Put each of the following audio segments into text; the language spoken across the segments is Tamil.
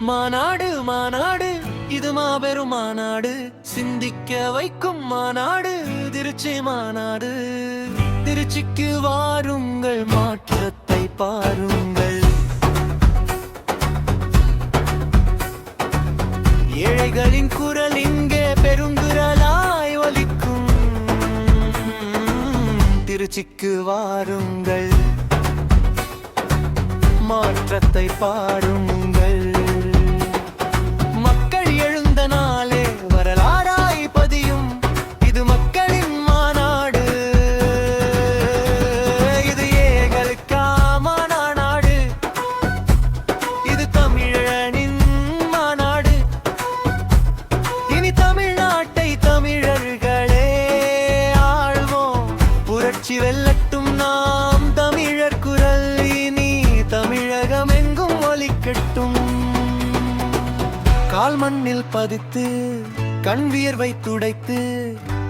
மாநாடு மாநாடு. இது மாபெரும் மாநாடு. சிந்திக்க வைக்கும் மாநாடு. திருச்சி மாநாடு. திருச்சிக்கு வாருங்கள் மாற்றத்தை பாருங்கள். ஏழைகளின் குரல் இங்கே பெருங்குரலாய் ஒலிக்கும். திருச்சிக்கு வாருங்கள். மாற்றத்தை பாருங்கள். கால் மண்ணில் பதித்து கண் வியர்வை துடைத்து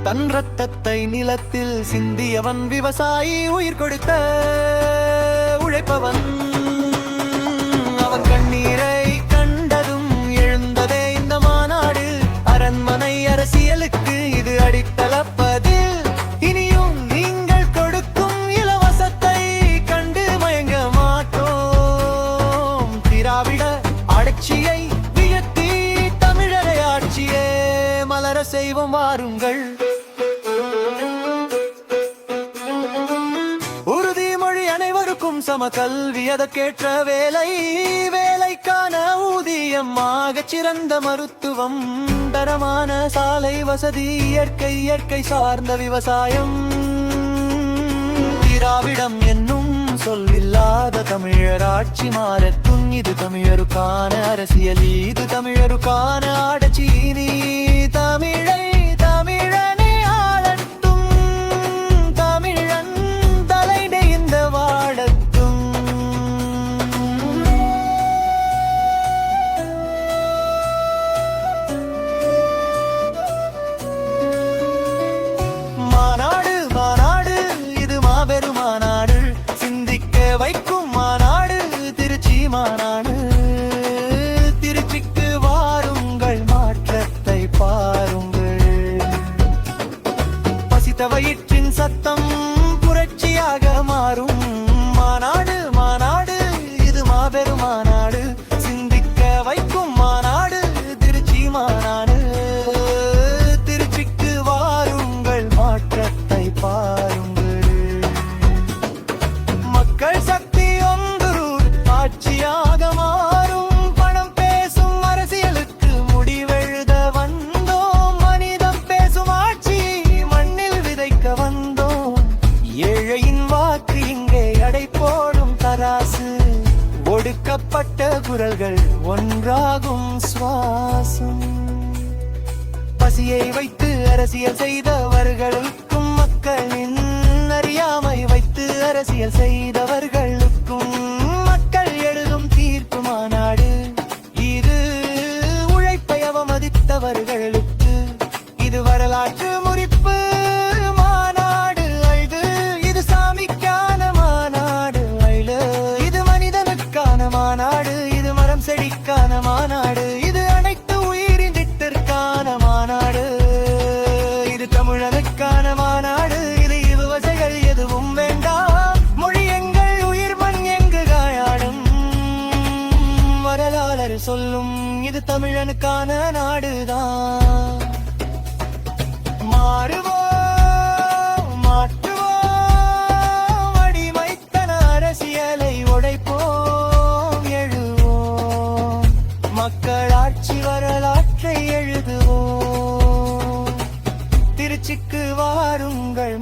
தன் ரத்தத்தை நிலத்தில் சிந்தியவன் விவசாயி உயிர் கொடுத்த உழைப்பவன். அவன் கண்ணீரை கண்டதும் எழுந்ததே இந்த மாநாடு. அரண்மனை அரசியலுக்கு இது அடித்தளப்பதில் இனியும் நீங்கள் கொடுக்கும் இலவசத்தை கண்டு மயங்க மாட்டோம். திராவிட ஆட்சியை தெய்வம் வாருங்கள். உறுதிமொழி அனைவருக்கும் சம கல்வி அதற்கேற்ற வேலை. வேலைக்கான ஊதியம் ஆகச் சிறந்த மருத்துவம். தரமான சாலை வசதி இயற்கை இயற்கை சார்ந்த விவசாயம். திராவிடம் என்னும் சொல்லில்லாத தமிழர் ஆட்சி மாறத்தும் இது தமிழருக்கான அரசியல் இது தமிழருக்கான ஆட்சி நீ தமிழை ஒடுக்கப்பட்ட குரல்கள் ஒன்றாகும் சுவாசம். பசியை வைத்து அரசியல் செய்தவர்களுக்கும் மக்களின் அறியாமை வைத்து அரசியல் செய்தவர்களுக்கும் வரலாளர் சொல்லும் இது தமிழனுக்கான நாடுதான். மாறுவோம் மாற்றுவோம் அடிமைத்தன அரசியலை உடைப்போம் எழுவோம். மக்களாட்சி வரலாற்றை எழுதுவோம். திருச்சிக்கு வாருங்கள்